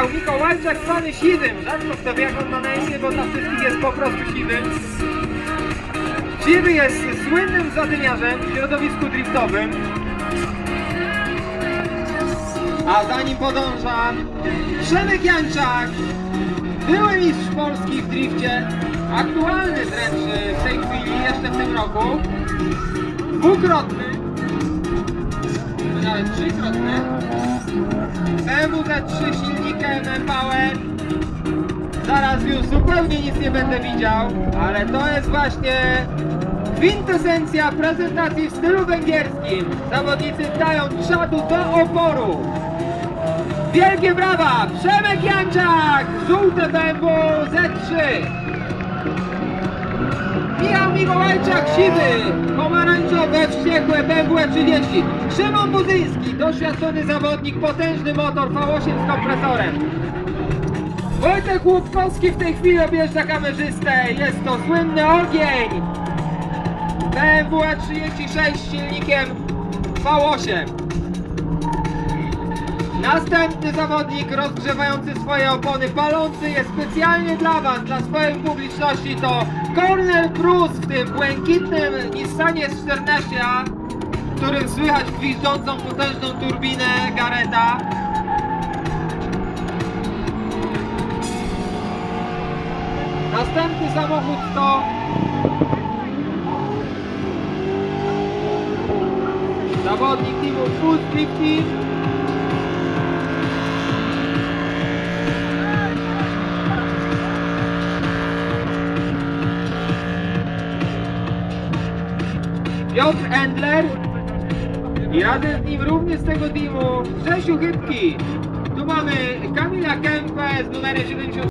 Michał Mikołajczak zwany Siwym. Rzadko kto wie jak on ma na imię, bo dla wszystkich jest po prostu Siwy. Siwy jest słynnym zadymiarzem w środowisku driftowym. A za nim podąża Przemek Janczak, były mistrz Polski w drifcie, aktualny wręcz w tej chwili, jeszcze w tym roku, dwukrotny, trzykrotny, BMW Z3 silnikiem Power. Zaraz już zupełnie nic nie będę widział, ale to jest właśnie kwintesencja prezentacji w stylu węgierskim. Zawodnicy dają czadu do oporu. Wielkie brawa! Przemek Janczak! Żółte BMW Z3! Mikołajczak siwy! Pomarańczowe wściekłe BMW 30 Szymon Buzyński, doświadczony zawodnik, potężny motor V8 z kompresorem. Wojtek Łupkowski w tej chwili objeżdża kamerzystę. Jest to słynny ogień! BMW 36 z silnikiem V8. Następny zawodnik rozgrzewający swoje opony, palący jest specjalnie dla Was, dla swojej publiczności to Cornel Bruce w tym błękitnym Nissanie S14A, w którym słychać gwizdzącą potężną turbinę Gareta. Następny samochód to zawodnik teamu Drifting Piotr Endler i razem z nim również z tego teamu Grzesiu Chybki. Tu mamy Kamila Kępę z numerem 70.